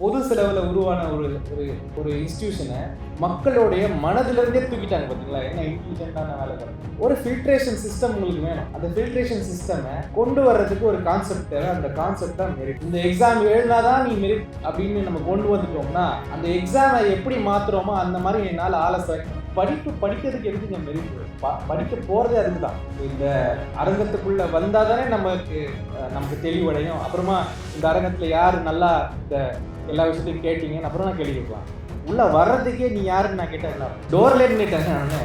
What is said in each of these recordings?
பொது செலவில் உருவான ஒரு ஒரு ஒரு இன்ஸ்டியூஷனை மக்களுடைய மனதிலிருந்தே தூக்கிட்டாங்க பார்த்தீங்களா என்ன இன்டெலிஜென்ட்டான வேலை பாருங்க. ஒரு ஃபில்ட்ரேஷன் சிஸ்டம் உங்களுக்கு வேணும். அந்த ஃபில்ட்ரேஷன் சிஸ்டமை கொண்டு வர்றதுக்கு ஒரு கான்செப்ட் தேவை. அந்த கான்செப்ட் தான் மெரிட் இந்த எக்ஸாம் எழுதினாதான் நீ மெரிட் அப்படின்னு நம்ம கொண்டு வந்துட்டோம்னா அந்த எக்ஸாமை எப்படி மாத்துறோமோ அந்த மாதிரி என்னால் ஆளை படிப்பு படிக்கிறதுக்கு எதுக்குங்க மெரிட் படிக்க போகிறதே அதுக்கு தான் இந்த அரங்கத்துக்குள்ளே வந்தால் தானே நமக்கு நமக்கு தெளிவடையும். அப்புறமா இந்த அரங்கத்தில் யார் நல்லா இந்த எல்லா விஷயத்தையும் கேட்டீங்கன்னு அப்புறம் நான் கேள்வி கேட்கலாம். உள்ளே வர்றதுக்கே நீ யாருன்னு நான் கேட்டேன் டோர்லேயே நின்றுட்டேன் நான்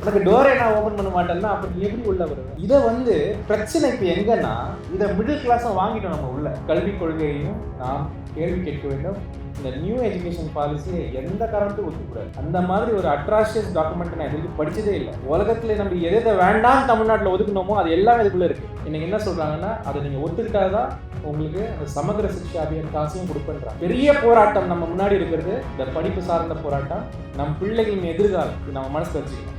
எனக்கு டோரை நான் ஓப்பன் பண்ண மாட்டேன்னா அப்போ நீ எப்படி உள்ள வருவ? இதை வந்து பிரச்சனை இப்போ எங்கன்னா இதை மிடில் கிளாஸை வாங்கிட்டோம் நம்ம உள்ள. கல்விக் கொள்கையையும் நாம் கேள்வி கேட்க வேண்டும். இந்த நியூ எஜுகேஷன் பாலிசியை எந்த காரணத்தையும் ஒத்துக்கூடாது. அந்த மாதிரி ஒரு அட்ராஷியஸ் டாக்குமெண்ட் நான் இதுக்கு படிச்சதே இல்லை. உலகத்தில் நம்ம எதை எதை வேண்டாம் தமிழ்நாட்டில் ஒதுக்கணுமோ அது எல்லாமே இதுக்குள்ள இருக்கு. இன்னைக்கு என்ன சொல்றாங்கன்னா அதை நீங்க ஒத்துக்கிட்டாதான் உங்களுக்கு அந்த சமகிர சிக்ஷா அபியான் காசையும் கொடுப்பேன்றாங்க பெரிய போராட்டம் நம்ம முன்னாடி இருக்கிறது. இந்த படிப்பு சார்ந்த போராட்டம். நம் பிள்ளைகளின் எதிர்காலம். நம்ம மனசு வச்சுக்கணும்.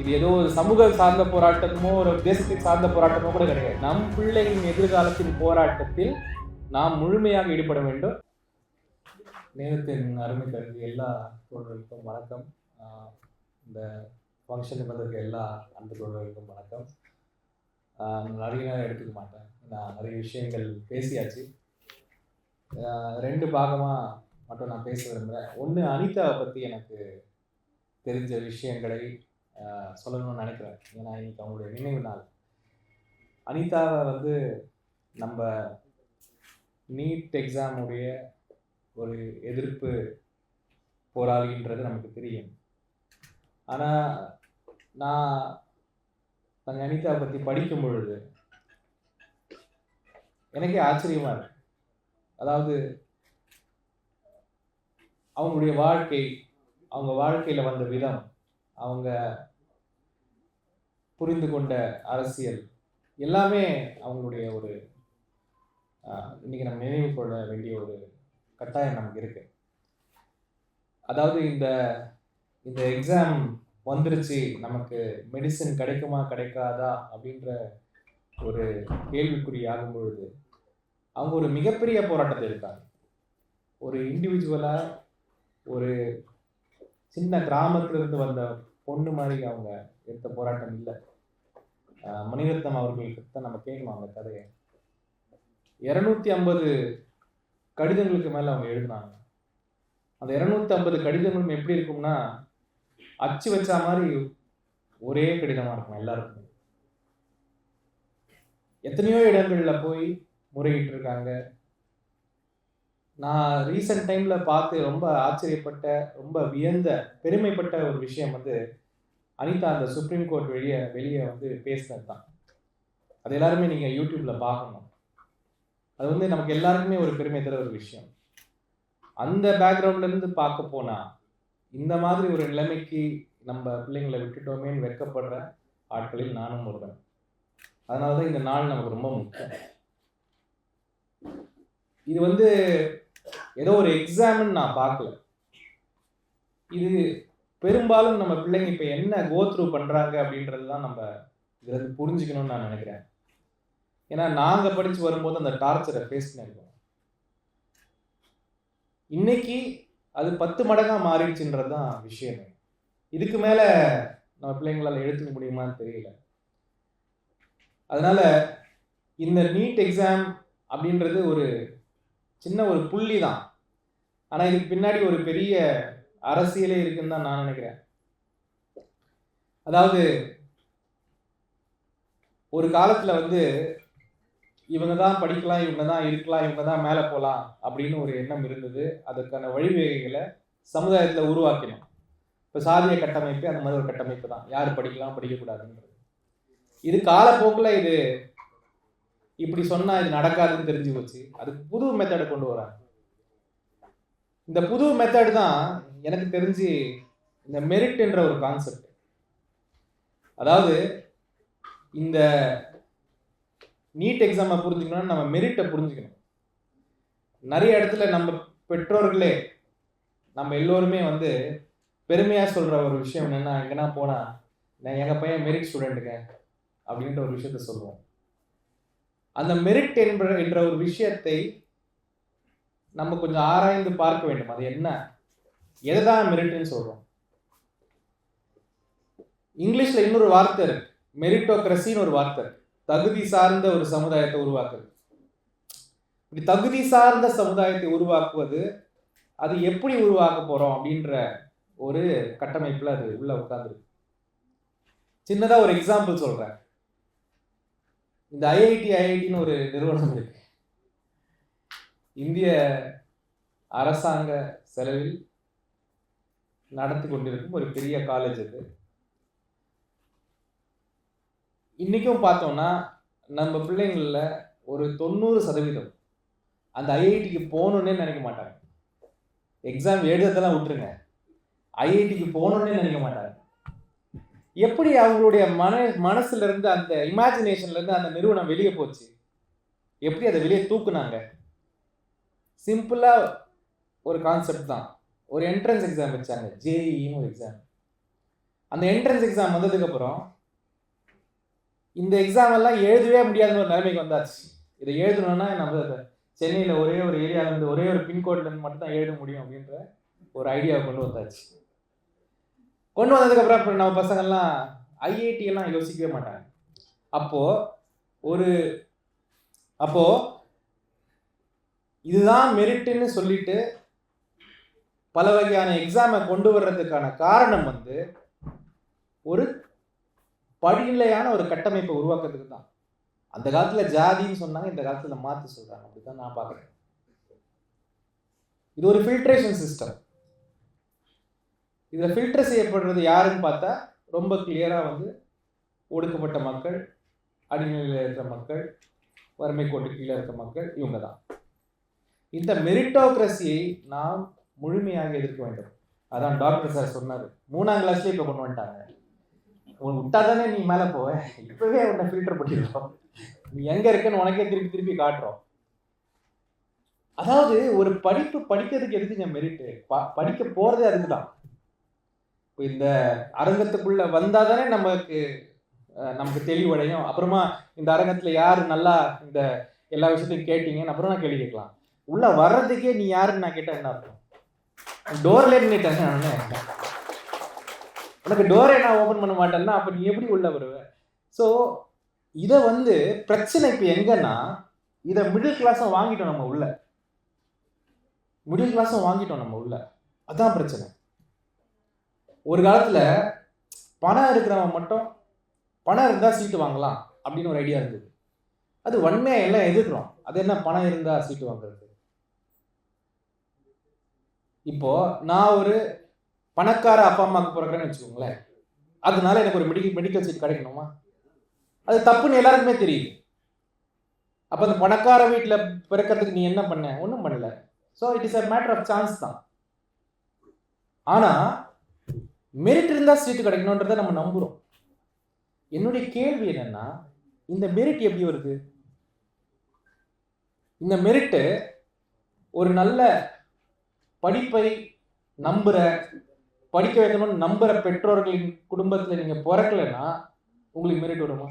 இது ஏதோ ஒரு சமூக சார்ந்த போராட்டமோ ஒரு தேசத்தை சார்ந்த போராட்டமோ கூட கிடையாது. நம் பிள்ளைகளின் எதிர்காலத்தின் போராட்டத்தில் நாம் முழுமையாக ஈடுபட வேண்டும். நேரத்தின் அருமை கருதி எல்லா தோழர்களுக்கும் வணக்கம். இந்த ஃபங்க்ஷனுக்கு வந்திருக்க எல்லா அன்பு தோழர்களுக்கும் வணக்கம். நிறைய நேரம் எடுத்துக்க மாட்டேன். நான் நிறைய விஷயங்கள் பேசியாச்சு. ரெண்டு பாகமாக மட்டும் நான் பேச விரும்புகிறேன் ஒன்று அனிதாவை பற்றி எனக்கு தெரிஞ்ச விஷயங்களை சொல்லணும்னு நினைக்கிறேன். ஏன்னா இன்னைக்கு அவங்களுடைய நினைவு நாள். அனிதாவை வந்து நம்ம நீட் எக்ஸாமுடைய ஒரு எதிர்ப்பு போராளின்றது நமக்கு தெரியும். ஆனால் நான் அந்த அனிதா பற்றி படிக்கும் பொழுது எனக்கே ஆச்சரியமாக இருக்கு. அதாவது அவங்களுடைய வாழ்க்கை அவங்க வாழ்க்கையில் வந்த விதம் அவங்க புரிந்து கொண்ட அரசியல் எல்லாமே அவங்களுடைய ஒரு ஆஹ், இன்னைக்கு நம்ம நினைவு கொள்ள வேண்டிய ஒரு கட்டாயம் நமக்கு இருக்கு. அதாவது இந்த இந்த எக்ஸாம் வந்துருச்சு நமக்கு மெடிசன் கிடைக்குமா கிடைக்காதா அப்படின்ற ஒரு கேள்விக்குறி ஆகும் பொழுது அவங்க ஒரு மிகப்பெரிய போராட்டத்தை இருக்காங்க ஒரு இண்டிவிஜுவலாக ஒரு சின்ன கிராமத்திலிருந்து வந்த பொண்ணு மாதிரி அவங்க எடுத்த போராட்டம் இல்லை. மணிரத்னம் அவர்களுக்கு தான் நம்ம கேட்கணும் அந்த கதையை. இரநூத்தி ஐம்பது கடிதங்களுக்கு மேலே அவங்க எழுதினாங்க. அந்த இரநூத்தி ஐம்பது கடிதங்களும் எப்படி இருக்கும்னா அச்சு வச்ச மாதிரி ஒரே கடிதமாக இருக்கும் எல்லாருக்கும். எத்தனையோ இடங்களில் போய் முறையிட்டு இருக்காங்க. நான் ரீசெண்ட் டைம்ல பார்த்து ரொம்ப ஆச்சரியப்பட்ட ரொம்ப வியந்த பெருமைப்பட்ட ஒரு விஷயம் வந்து அனிதா அந்த சுப்ரீம் கோர்ட் வெளியே வெளியே வந்து பேசினது தான் அது எல்லாருமே நீங்கள் யூடியூப்ல பார்க்கணும். அது வந்து நமக்கு எல்லாருக்குமே ஒரு பெருமை தர ஒரு விஷயம். அந்த பேக்ரவுண்ட்லேருந்து பார்க்க போனால் இந்த மாதிரி ஒரு நிலைமைக்கு நம்ம பிள்ளைங்களை விட்டுட்டோமேன்னு வெட்கப்படுற ஆட்களில் நானும் ஒருவன். அதனால தான் இந்த நாள் நமக்கு ரொம்ப முக்கியம். இது வந்து ஏதோ ஒரு எக்ஸாம்னு நான் பார்க்கல. இது பெரும்பாலும் நம்ம பிள்ளைங்க இப்போ என்ன கோத்ரூ பண்ணுறாங்க அப்படின்றது தான் நம்ம இதில் புரிஞ்சுக்கணும்னு நான் நினைக்கிறேன். ஏன்னா நாங்கள் படித்து வரும்போது அந்த டார்ச்சரை ஃபேஸ் பண்ணியிருக்கோம். இன்னைக்கு அது பத்து மடங்காக மாறிடுச்சுன்றது தான் விஷயமே. இதுக்கு மேலே நம்ம பிள்ளைங்களால் எடுத்துக்க முடியுமான்னு தெரியல. அதனால இந்த நீட் எக்ஸாம் அப்படின்றது ஒரு சின்ன ஒரு புள்ளி தான் ஆனால் இதுக்கு பின்னாடி ஒரு பெரிய அரசியலே இருக்குன்னு தான் நான் நினைக்கிறேன். அதாவது ஒரு காலத்தில் வந்து இவங்க தான் படிக்கலாம் இவங்க தான் இருக்கலாம் இவங்க தான் மேலே போகலாம் அப்படின்னு ஒரு எண்ணம் இருந்தது. அதற்கான வழிவகைகளை சமுதாயத்தில் உருவாக்கணும் இப்போ சாதிய கட்டமைப்பு அந்த மாதிரி ஒரு கட்டமைப்பு தான். யார் படிக்கலாம் படிக்கக்கூடாதுன்றது. இது காலப்போக்கில் இது இப்படி சொன்னால் இது நடக்காதுன்னு தெரிஞ்சு போச்சு. அதுக்கு புது மெத்தடு கொண்டு வராங்க. இந்த புது மெத்தடு தான் எனக்கு தெரிஞ்சு இந்த மெரிட்ன்ற ஒரு கான்செப்ட் அதாவது இந்த நீட் எக்ஸாமை புரிஞ்சுக்கணும்னா நம்ம மெரிட்டை புரிஞ்சுக்கணும். நிறைய இடத்துல நம்ம பெற்றோர்களே நம்ம எல்லோருமே வந்து பெருமையாக சொல்கிற ஒரு விஷயம் என்னென்னா எங்கன்னா போனால் நான் எங்கள் பையன் மெரிட் ஸ்டூடெண்ட்டுங்க அப்படின்ற ஒரு விஷயத்த சொல்லுவோம். அந்த மெரிட் என்ற என்ற ஒரு விஷயத்தை நம்ம கொஞ்சம் ஆராய்ந்து பார்க்க வேண்டும். அது என்ன? எதை தான் மெரிட்னு சொல்கிறோம் இங்கிலீஷில் இன்னொரு வார்த்தை இருக்கு. மெரிட்டோக்ரஸின்னு ஒரு வார்த்தை இருக்கு. தகுதி சார்ந்த ஒரு சமுதாயத்தை உருவாக்குறது. இப்படி தகுதி சார்ந்த சமுதாயத்தை உருவாக்குவது அது எப்படி உருவாக்க போறோம் அப்படின்ற ஒரு கட்டமைப்புல அது உள்ள உட்காந்துருக்கு சின்னதா ஒரு எக்ஸாம்பிள் சொல்றேன். இந்த ஐஐடி ஐஐடின்னு ஒரு நிறுவனம் இருக்கு. இந்திய அரசாங்க செலவில் நடத்தி கொண்டிருக்கும் ஒரு பெரிய காலேஜ் அது. இன்றைக்கும் பார்த்தோம்னா நம்ம பிள்ளைங்களில் ஒரு தொண்ணூறு சதவீதம் அந்த ஐஐடிக்கு போகணுன்னே நினைக்க மாட்டாங்க. எக்ஸாம் எழுதுறதெல்லாம் விட்டுருங்க. ஐஐடிக்கு போகணுன்னே நினைக்க மாட்டாங்க. எப்படி அவங்களுடைய மன மனசுலேருந்து அந்த இமேஜினேஷன்லேருந்து அந்த நிறுவனம் வெளியே போச்சு? எப்படி அதை வெளியே தூக்குனாங்க? சிம்பிளாக ஒரு கான்செப்ட் தான். ஒரு என்ட்ரன்ஸ் எக்ஸாம் வச்சாங்க. ஜேஇன்னு ஒரு எக்ஸாம் அந்த என்ட்ரன்ஸ் எக்ஸாம் வந்ததுக்கப்புறம் இந்த எக்ஸாம் எல்லாம் எழுதவே முடியாதுன்னு ஒரு நிலைமைக்கு வந்தாச்சு. இதை எழுதணும்னா நம்ம சென்னையில் ஒரே ஒரு ஏரியாவிலேருந்து ஒரே ஒரு பின்கோட்லேருந்து மட்டும் தான் எழுத முடியும் அப்படின்ற ஒரு ஐடியாவை கொண்டு வந்தாச்சு. கொண்டு வந்ததுக்கப்புறம் அப்புறம் நம்ம பசங்கள்லாம் ஐஐடி எல்லாம் யோசிக்கவே மாட்டாங்க. அப்போது ஒரு அப்போது இதுதான் மெரிட்டுன்னு சொல்லிட்டு பல வகையான எக்ஸாமை கொண்டு வர்றதுக்கான காரணம் வந்து ஒரு படிநிலையான ஒரு கட்டமைப்பை உருவாக்குறதுக்கு தான். அந்த காலத்துல ஜாதின்னு சொன்னாங்க இந்த காலத்துல மாத்து சொல்றாங்க. அப்படிதான் நான் பார்க்குறேன். இது ஒரு ஃபில்ட்ரேஷன் சிஸ்டம் இதில் ஃபில்டர் செய்யப்படுறது யாருன்னு பார்த்தா ரொம்ப கிளியராக வந்து ஒடுக்கப்பட்ட மக்கள் அடிநிலையில் இருக்கிற மக்கள் வறுமை கோட்டு கீழே இருக்க மக்கள் இவங்க தான் இந்த மெரிட்டோக்ரஸியை நாம் முழுமையாக எதிர்க்க வேண்டும். அதான் டாக்டர் சார் சொன்னார். மூணாம் கிளாஸ்லேயே இப்போ கொண்டு வந்துட்டாங்க. உனக்கு விட்டா தானே நீ மேலே போவ? இப்போவே உன்னை ஃபில்டர் பண்ணிடுறோம். நீ எங்கே இருக்குன்னு உனக்கே திருப்பி திருப்பி காட்டுறோம். அதாவது ஒரு படிப்பு படிக்கிறதுக்கு எதுக்குங்க மெரிட்டு படிக்க போகிறதே அதுக்கு தான் இப்போ இந்த அரங்கத்துக்குள்ள வந்தால் தானே நமக்கு நமக்கு தெளிவடையும். அப்புறமா இந்த அரங்கத்தில் யார் நல்லா இந்த எல்லா விஷயத்தையும் கேட்டீங்கன்னு அப்புறம் நான் கேள்வி கேட்கலாம். உள்ள வர்றதுக்கே நீ யாருன்னு நான் கேட்டேன் என்ன அர்த்தம்? டோர்ல நின்றுட்டேன் நான். உனக்கு டோரை நான் ஓப்பன் பண்ண மாட்டேன்னா அப்போ நீ எப்படி உள்ள வருவ? ஸோ இதை வந்து பிரச்சனை இப்போ எங்கன்னா இதை மிடில் கிளாஸும் வாங்கிட்டோம் நம்ம உள்ள. மிடில் கிளாஸும் வாங்கிட்டோம் நம்ம உள்ள. அதான் பிரச்சனை. ஒரு காலத்தில் பணம் இருக்கிறவன் மட்டும் பணம் இருந்தால் சீட்டு வாங்கலாம் அப்படின்னு ஒரு ஐடியா இருந்தது. அது வன்மையாக எல்லாம் எதிர்க்கிறோம். அது என்ன பணம் இருந்தால் சீட்டு வாங்குறது? இப்போ நான் ஒரு பணக்கார அப்பா அம்மாவுக்கு பிறக்கிறேன்னு வச்சுக்கோங்களேன். அதனால எனக்கு ஒரு மெடிக்கல் மெடிக்கல் சீட் கிடைக்கணுமா? அது தப்புன்னு எல்லாருக்குமே தெரியுது. அப்போ அந்த பணக்கார வீட்டில் பிறக்கிறதுக்கு நீ என்ன பண்ண? ஒன்றும் பண்ணல. So it is a matter of chance தான். ஆனால் மெரிட் இருந்தால் சீட்டு கிடைக்கணுன்றதை நம்ம நம்புகிறோம் என்னுடைய கேள்வி என்னன்னா இந்த மெரிட் எப்படி வருது? இந்த மெரிட்டு ஒரு நல்ல படிப்பை நம்புகிற படிக்க வைக்கணும்னு நம்புகிற பெற்றோர்களின் குடும்பத்தில் நீங்கள் பிறக்கலைன்னா உங்களுக்கு மெரிட் வருமா?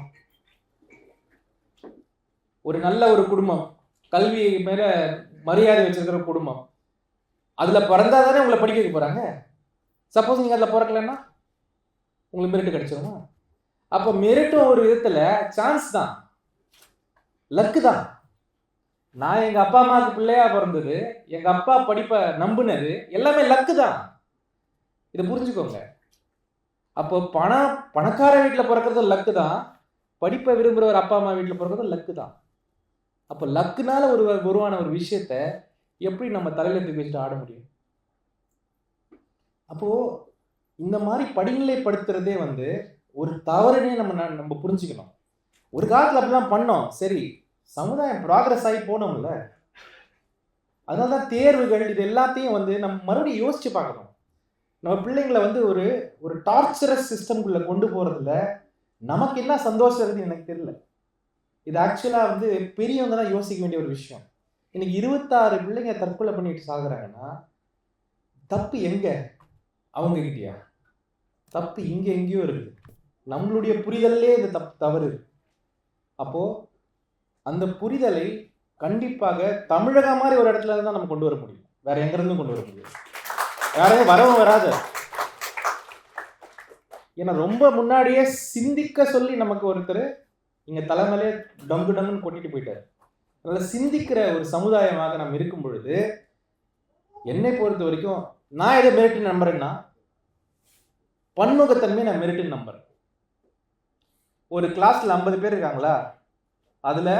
ஒரு நல்ல ஒரு குடும்பம் கல்வி மேலே மரியாதை வச்சிருக்கிற குடும்பம் அதில் பிறந்தா தானே உங்களை படிக்க வைக்க போகிறாங்க சப்போஸ் நீங்கள் அதில் பிறக்கலன்னா உங்களுக்கு மெரிட் கிடைச்சிருமா? அப்போ மெரிட்டும் ஒரு விதத்தில் சான்ஸ் தான். லக்கு தான். நான் எங்கள் அப்பா அம்மாவுக்கு பிள்ளையா பிறந்தது எங்கள் அப்பா படிப்பை நம்புனது எல்லாமே லக்கு தான். இதை புரிஞ்சுக்கோங்க. அப்போ பணம் பணக்கார வீட்டில் பிறக்கிறது லக்கு தான். படிப்பை விரும்புகிற ஒரு அப்பா அம்மா வீட்டில் பிறக்கிறது லக்கு தான். அப்போ லக்குனால ஒரு உருவான ஒரு விஷயத்த எப்படி நம்ம தலையில தூக்கி வச்சுட்டு ஆட முடியும்? அப்போது இந்த மாதிரி படிநிலைப்படுத்துறதே வந்து ஒரு தவறுனே நம்ம நம்ம புரிஞ்சுக்கணும். ஒரு காலத்தில் அப்படிலாம் பண்ணோம். சரி சமுதாயம் ப்ராக்ரஸ் ஆகி போனோம்ல. அதனால தான் தேர்வுகள் இது எல்லாத்தையும் வந்து நம்ம மறுபடியும் யோசிச்சு பார்க்கணும். நம்ம பிள்ளைங்களை வந்து ஒரு ஒரு டார்ச்சரஸ் சிஸ்டம்குள்ளே கொண்டு போகிறதுல நமக்கு என்ன சந்தோஷம் இருக்குதுன்னு எனக்கு தெரியல. இது ஆக்சுவலாக வந்து பெரியவங்க தான் யோசிக்க வேண்டிய ஒரு விஷயம். இன்னைக்கு இருபத்தாறு பிள்ளைங்க தற்கொலை பண்ணிட்டு சாகுறாங்கன்னா தப்பு எங்கே? அவங்க கிட்டயா தப்பு இங்கே எங்கேயோ இருக்குது. நம்மளுடைய புரிதல்லே இந்த தப்பு தவறு. அப்போது அந்த புரிதலை கண்டிப்பாக தமிழகம் மாதிரி ஒரு இடத்துல தான் நம்ம கொண்டு வர முடியும். வேற எங்கேருந்தும் கொண்டு வர முடியும்? யாரையும் வரவும் வராது. ஏன்னா ரொம்ப முன்னாடியே சிந்திக்க சொல்லி நமக்கு ஒருத்தர் இங்கே தலைமையிலே டங்கு டங்குன்னு கொட்டிட்டு போயிட்டாரு. அதனால் சிந்திக்கிற ஒரு சமுதாயமாக நம்ம இருக்கும் பொழுது என்னை பொறுத்த வரைக்கும் நான் எதை மெரிட்டு நம்புறேன்னா பன்முகத்தன்மை நான் மெரிட்டு நம்புறேன். ஒரு கிளாஸில் ஐம்பது பேர் இருக்காங்களா? அதில்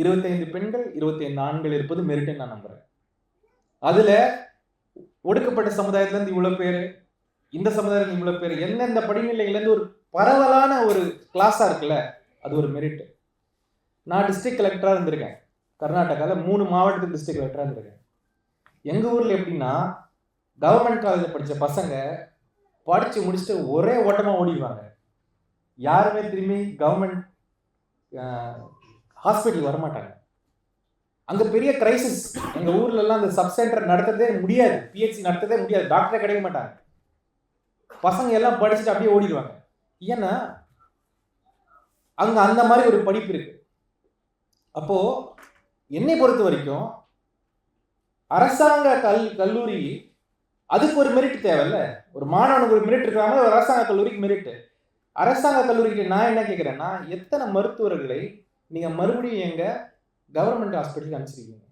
இருபத்தைந்து பெண்கள் இருபத்தைந்து ஆண்கள் இருப்பது மெரிட்டுன்னு நான் நம்புகிறேன் அதில் ஒடுக்கப்பட்ட சமுதாயத்துலேருந்து இவ்வளோ பேர் இந்த சமுதாயத்துல இவ்வளோ பேர் எந்தெந்த படிநிலைகள்லேருந்து ஒரு பரவலான ஒரு கிளாஸாக இருக்குல்ல அது ஒரு மெரிட் நான் டிஸ்ட்ரிக்ட் கலெக்டராக இருந்திருக்கேன். கர்நாடகாவில் மூணு மாவட்டத்துக்கு டிஸ்ட்ரிக்ட் கலெக்டராக இருந்திருக்கேன். எங்கள் ஊரில் எப்படின்னா கவர்மெண்ட் காலேஜில் படித்த பசங்க படித்து முடிச்சுட்டு ஒரே ஓட்டமாக ஓடிடுவாங்க. யாருமே திரும்பி கவர்மெண்ட் ஹாஸ்பிட்டல் வரமாட்டாங்க. அங்க பெரிய கிரைசிஸ் எங்க ஊர்ல எல்லாம் அந்த சப் சென்டர் நடத்ததே முடியாது. பிஹெச்சி நடத்ததே முடியாது. டாக்டரே கிடைக்க மாட்டாங்க பசங்க எல்லாம் படிச்சுட்டு அப்படியே ஓடிடுவாங்க. ஏன்னா அங்க அந்த மாதிரி ஒரு படிப்பு இருக்கு. அப்போ என்னை பொறுத்த வரைக்கும் அரசாங்க கல் கல்லூரி அதுக்கு ஒரு மெரிட் தேவையில்ல. ஒரு மாணவனுக்கு ஒரு மெரிட் இருக்கிறாங்க ஒரு அரசாங்க கல்லூரிக்கு மெரிட் அரசாங்க கல்லூரிக்கு நான் என்ன கேட்குறேன்னா எத்தனை மருத்துவர்களை நீங்கள் மறுபடியும் எங்கள் கவர்மெண்ட் ஹாஸ்பிட்டலுக்கு அனுப்பிச்சிருக்கீங்க.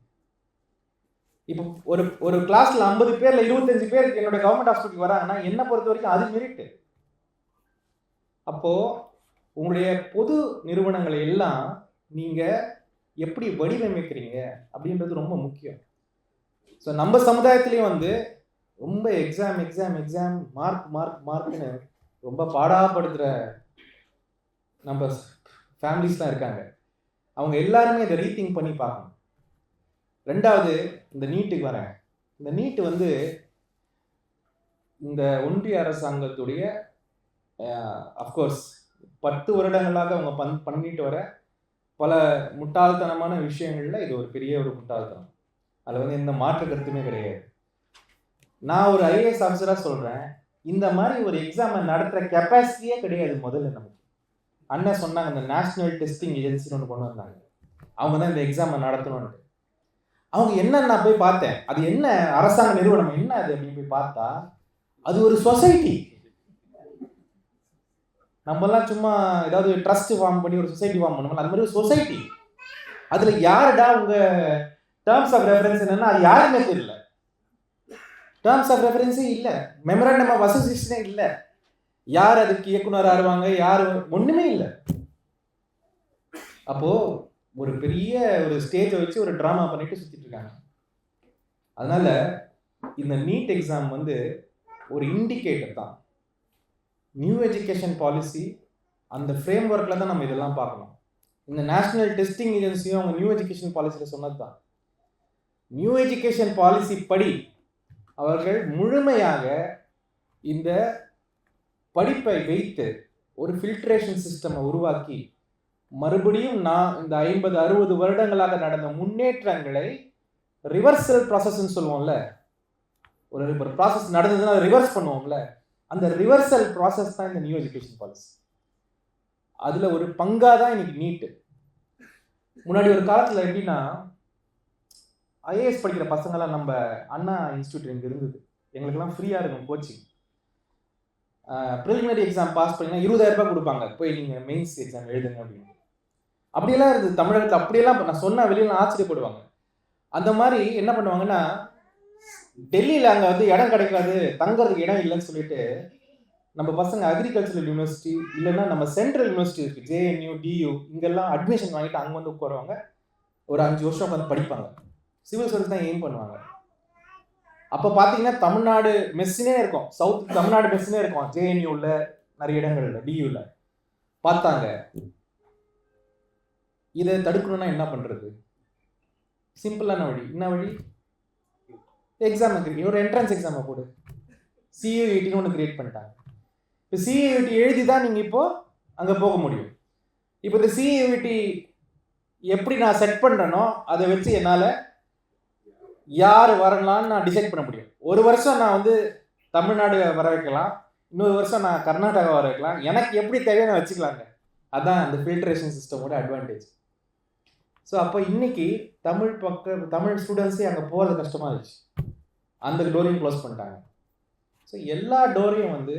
இப்போ ஒரு ஒரு கிளாஸ்ல ஐம்பது பேர்ல இருபத்தஞ்சு பேர் என்னோட கவர்மெண்ட் ஹாஸ்பிட்டலுக்கு வராங்கன்னா என்ன பொறுத்த வரைக்கும் அது மெரிட்டு அப்போ உங்களுடைய பொது நிறுவனங்களை எல்லாம் நீங்க எப்படி வடிவமைக்கிறீங்க அப்படின்றது ரொம்ப முக்கியம். ஸோ நம்ம சமுதாயத்திலையும் வந்து ரொம்ப exam exam exam mark mark மார்க்னு ரொம்ப பாடாப்படுத்துகிற நம்ம ஃபேமிலிஸ் தான் இருக்காங்க. அவங்க எல்லாருமே இதை ரீதிங்க் பண்ணி பார்க்கணும். ரெண்டாவது இந்த நீட்டுக்கு வரேன். இந்த நீட்டு வந்து இந்த ஒன்றிய அரசாங்கத்துடைய அஃப்கோர்ஸ் பத்து வருடங்களாக அவங்க பண் பண்ணிட்டு வர பல முட்டாள்தனமான விஷயங்களில் இது ஒரு பெரிய ஒரு முட்டாள்தனம். அதில் வந்து எந்த மாற்று கருத்துமே கிடையாது. நான் ஒரு ஐஏஎஸ் ஆஃபீஸராக சொல்கிறேன் இந்த மாதிரி ஒரு எக்ஸாமை நடத்துகிற கெப்பாசிட்டியே கிடையாது முதல்ல நமக்கு அண்ணன் சொன்னாங்க இந்த நேஷ்னல் டெஸ்டிங் ஏஜென்சின்னு ஒன்று கொண்டு வந்தாங்க. அவங்க தான் இந்த எக்ஸாமை நடத்தணும்னு அவங்க என்ன நான் போய் பார்த்தேன். அது என்ன அரசாங்க நிறுவனம் என்ன அது அப்படின்னு போய் பார்த்தா அது ஒரு சொசைட்டி நம்மலாம் சும்மா ஏதாவது ட்ரஸ்ட் ஃபார்ம் பண்ணி ஒரு சொசைட்டி ஃபார்ம் பண்ணுவோம் அது மாதிரி ஒரு சொசைட்டி அதில் யாருடா உங்க டேர்ம்ஸ் ஆஃப் ரெஃபரன்ஸ் என்னன்னா அது யாருமே தெரியல. டேர்ம்ஸ் ஆஃப் ரெஃபரன்ஸே இல்லை. மெமரண்டம் ஆஃப் அசோசியேஷனே இல்லை. யார் அதுக்கு இயக்குனர் ஆறுவாங்க? யார்? ஒண்ணுமே இல்லை. அப்போ ஒரு பெரிய ஒரு ஸ்டேஜை வச்சு ஒரு ட்ராமா பண்ணிட்டு சுத்திட்டு இருக்காங்க. அதனால இந்த நீட் எக்ஸாம் வந்து ஒரு இண்டிகேட்டர் தான். நியூ எஜுகேஷன் பாலிசி அந்த ஃப்ரேம் ஒர்க்கில் தான் நம்ம இதெல்லாம் பார்க்கணும். இந்த நேஷனல் டெஸ்டிங் ஏஜென்சியும் அவங்க நியூ எஜுகேஷன் பாலிசியில் சொன்னது தான். நியூ எஜுகேஷன் பாலிசி படி அவர்கள் முழுமையாக இந்த படிப்பை வைத்து ஒரு ஃபில்ட்ரேஷன் சிஸ்டமை உருவாக்கி மறுபடியும் நான் இந்த ஐம்பது அறுபது வருடங்களாக நடந்த முன்னேற்றங்களை ரிவர்சல் ப்ராசஸ்ன்னு சொல்லுவோம்ல. ஒரு ஒரு ப்ராசஸ் நடந்ததுன்னா ரிவர்ஸ் பண்ணுவோம்ல. அந்த ரிவர்சல் ப்ராசஸ் தான் இந்த நியூ எஜுகேஷன் பாலிசி அதில் ஒரு பங்காக தான் இன்னைக்கு நீட்டு. முன்னாடி ஒரு காலத்தில் எப்படின்னா ஐஏஎஸ் படிக்கிற பசங்களாம் நம்ம அண்ணா இன்ஸ்டியூட் இங்கே இருந்தது. எங்களுக்கெல்லாம் ஃப்ரீயாக இருக்கும் கோச்சிங் ப்ரிலிமினரி எக்ஸாம் பாஸ் பண்ணினா இருபதாயிரம் ரூபாய் கொடுப்பாங்க. போய் நீங்கள் மெயின்ஸ் எக்ஸாம் எழுதுங்க அப்படின்னு. அப்படியெல்லாம் இருந்தது. தமிழகத்தில் அப்படியெல்லாம் நான் சொன்னால் வெளியில் ஆச்சரியப்படுவாங்க. அந்த மாதிரி என்ன பண்ணுவாங்கன்னா டெல்லியில் அங்கே வந்து இடம் கிடைக்காது தங்குறதுக்கு இடம் இல்லைன்னு சொல்லிட்டு நம்ம பசங்க அக்ரிகல்ச்சரல் யூனிவர்சிட்டி இல்லைன்னா நம்ம சென்ட்ரல் யூனிவர்சிட்டி இருக்குது ஜேஎன்யூ டியூ இங்கெல்லாம் அட்மிஷன் வாங்கிட்டு அங்கே வந்து உட்காருவாங்க. ஒரு அஞ்சு வருஷம் உட்காந்து படிப்பாங்க. சிவில் சர்வீஸ் தான் எய்ம் பண்ணுவாங்க. அப்போ பார்த்தீங்கன்னா தமிழ்நாடு மெஸ்ஸினே இருக்கும். சவுத் தமிழ்நாடு மெஸ்ஸினே இருக்கும். ஜேஎன்யூவில் நிறைய இடங்கள்ல டியூவில் பார்த்தாங்க. இதை தடுக்கணும்னா என்ன பண்ணுறது சிம்பிளான வழி. என்ன வழி? எக்ஸாம் ஒரு என்ட்ரன்ஸ் எக்ஸாமை போடு. சிஏஐடின்னு ஒன்று கிரியேட் பண்ணிட்டாங்க. இப்போ சிஏஐடி எழுதி தான் நீங்கள் இப்போது அங்கே போக முடியும். இப்போ இந்த சிஏஐடி எப்படி நான் செட் பண்ணுறேனோ அதை வச்சு என்னால் யார் வரலான்னு நான் டிசைட் பண்ண முடியும். ஒரு வருஷம் நான் வந்து தமிழ்நாடு வர வைக்கலாம். இன்னொரு வருஷம் நான் கர்நாடகா வர வைக்கலாம். எனக்கு எப்படி தேவையோ நான் வச்சுக்கலாங்க. அதான் அந்த ஃபில்ட்ரேஷன் சிஸ்டமோட அட்வான்டேஜ் ஸோ அப்போ இன்னைக்கு தமிழ் பக்க தமிழ் ஸ்டூடெண்ட்ஸே அங்கே போகிறது கஷ்டமாக இருந்துச்சு. அந்த டோரையும் க்ளோஸ் பண்ணிட்டாங்க. ஸோ எல்லா டோரையும் வந்து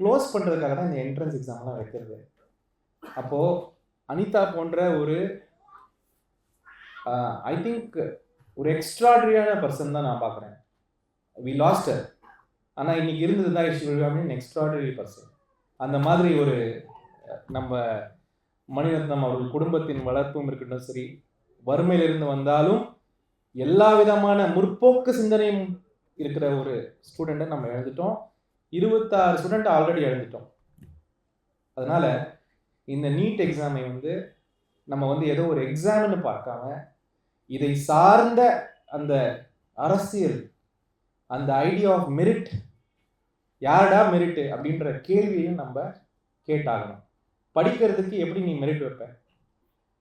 க்ளோஸ் பண்ணுறதுக்காக தான் இந்த என்ட்ரன்ஸ் எக்ஸாம்லாம் வைக்கிறது. அப்போது அனிதா போன்ற ஒரு ஐ திங்க் ஒரு எக்ஸ்ட்ராடரியான பர்சன் தான் நான் பார்க்குறேன். வி லாஸ்ட் ஆனால் இன்னைக்கு இருந்தது தான் இஷ்யூ எக்ஸ்ட்ராடரி பர்சன் அந்த மாதிரி ஒரு நம்ம மணிரத்னம் அவர்கள் குடும்பத்தின் வளர்ப்பும் இருக்கட்டும் சரி வறுமையிலிருந்து வந்தாலும் எல்லா விதமான முற்போக்கு சிந்தனையும் இருக்கிற ஒரு ஸ்டூடெண்ட்டை நம்ம எழுந்துட்டோம் இருபத்தாறு ஸ்டூடெண்ட் ஆல்ரெடி எழுந்துட்டோம் அதனால் இந்த நீட் எக்ஸாமை வந்து நம்ம வந்து ஏதோ ஒரு எக்ஸாம்னு பார்க்காம இதை சார்ந்த அந்த அரசியல் அந்த ஐடியா ஆஃப் மெரிட் யாருடா மெரிட்டு அப்படின்ற கேள்வியையும் நம்ம கேட்டாகணும். படிக்கிறதுக்கு எப்படி நீ மெரிட் வைப்ப?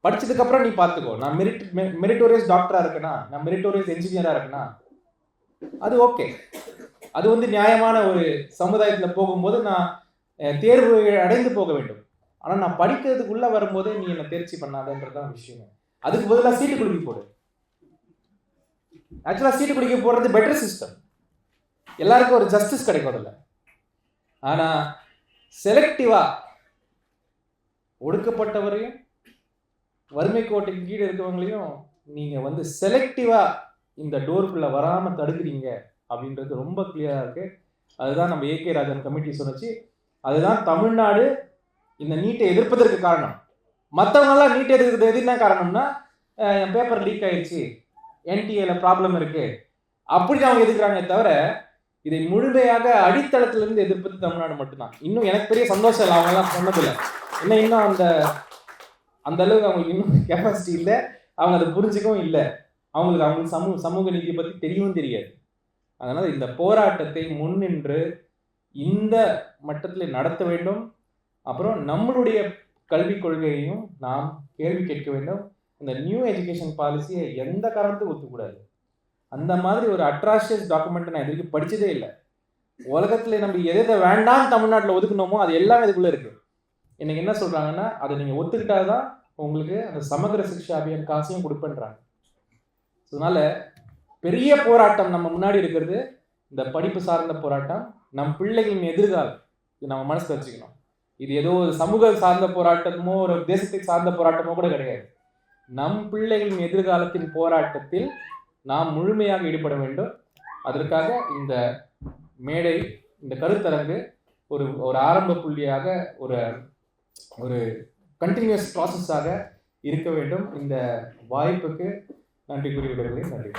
படிச்சதுக்கப்புறம் நீ பார்த்துக்கோ நான் மெரிட் மெரிட்டோரியஸ் டாக்டராக இருக்கேனா? நான் மெரிட்டோரியஸ் என்ஜினியராக இருக்கேனா? அது ஓகே அது வந்து நியாயமான ஒரு சமுதாயத்தில் போகும்போது நான் தேர்வு அடைந்து போக வேண்டும். ஆனால் நான் படிக்கிறதுக்குள்ளே வரும்போதே நீ என்னை தேர்ச்சி பண்ணாதன்றதான் விஷயம். அதுக்கு பதிலாக சீட்டு குழுவி போடு. ஆக்சுவலாக சீட்டு குடிக்க போடுறது பெட்டர் சிஸ்டம் எல்லாருக்கும் ஒரு ஜஸ்டிஸ் கிடைக்கும் அதில். ஆனால் செலக்டிவா ஒடுக்கப்பட்டவரையும் வறுமை கோட்டைக்கு கீழே இருக்கவங்களையும் நீங்கள் வந்து செலக்டிவாக இந்த டோருக்குள்ளே வராமல் தடுக்கிறீங்க அப்படின்றது ரொம்ப கிளியராக இருக்குது அதுதான் நம்ம ஏகே ராஜன் கமிட்டி சொன்னச்சு. அதுதான் தமிழ்நாடு இந்த நீட்டை எதிர்ப்பதற்கு காரணம். மற்றவங்களாம் நீட்டை எதிர்க்கிறது எது என்ன காரணம்னா என் பேப்பர் லீக் ஆயிடுச்சு என்டிஏல ப்ராப்ளம் இருக்கு. அப்படி அவங்க எதிர்க்கிறாங்க தவிர இதை முழுமையாக அடித்தளத்திலிருந்து எதிர்ப்பது தமிழ்நாடு மட்டும்தான். இன்னும் எனக்கு பெரிய சந்தோஷம் இல்லை அவங்கெல்லாம் சொன்னதில்லை. இன்னும் இன்னும் அந்த அந்த அளவுக்கு அவங்களுக்கு இன்னும் கெப்பாசிட்டி இல்லை. அவங்க அதை புரிஞ்சுக்கவும் இல்லை. அவங்களுக்கு அவங்களுக்கு சமூக சமூக நீதியை பற்றி தெரியவும் தெரியாது. அதனால் இந்த போராட்டத்தை முன்னின்று இந்த மட்டத்தில் நடத்த வேண்டும். அப்புறம் நம்மளுடைய கல்விக் கொள்கையையும் நாம் கேள்வி கேட்க வேண்டும். இந்த நியூ எஜுகேஷன் பாலிசியை எந்த காரணத்தையும் ஒத்துக்கூடாது. அந்த மாதிரி ஒரு அட்ராஷியஸ் டாக்குமெண்ட் நான் இது வரைக்கும் படிச்சதே இல்லை. உலகத்தில் நம்ம எதை எதை வேண்டாம் தமிழ்நாட்டில் ஒதுக்கணுமோ அது எல்லாமே இதுக்குள்ளே இருக்கு. இன்னைக்கு என்ன சொல்கிறாங்கன்னா அதை நீங்கள் ஒத்துக்கிட்டாதான் உங்களுக்கு அந்த சமகர சிக்ஷா அபியான் காசையும் கொடுப்பேன்றாங்க. அதனால பெரிய போராட்டம் நம்ம முன்னாடி இருக்கிறது இந்த படிப்பு சார்ந்த போராட்டம் நம் பிள்ளைகளின் எதிர்காலம். இது நம்ம மனசில் வச்சுக்கணும். இது ஏதோ ஒரு சமூக சார்ந்த போராட்டமோ ஒரு தேசத்தை சார்ந்த போராட்டமோ கூட கிடையாது. நம் பிள்ளைகளின் எதிர்காலத்தின் போராட்டத்தில் நாம் முழுமையாக ஈடுபட வேண்டும். அதற்காக இந்த மேடை இந்த கருத்தரங்கு ஒரு ஒரு ஆரம்ப புள்ளியாக ஒரு ஒரு கண்டினியூஸ் ப்ராசஸாக இருக்க வேண்டும். இந்த வாய்ப்புக்கு நன்றி கூறி விடுவதை நன்றி.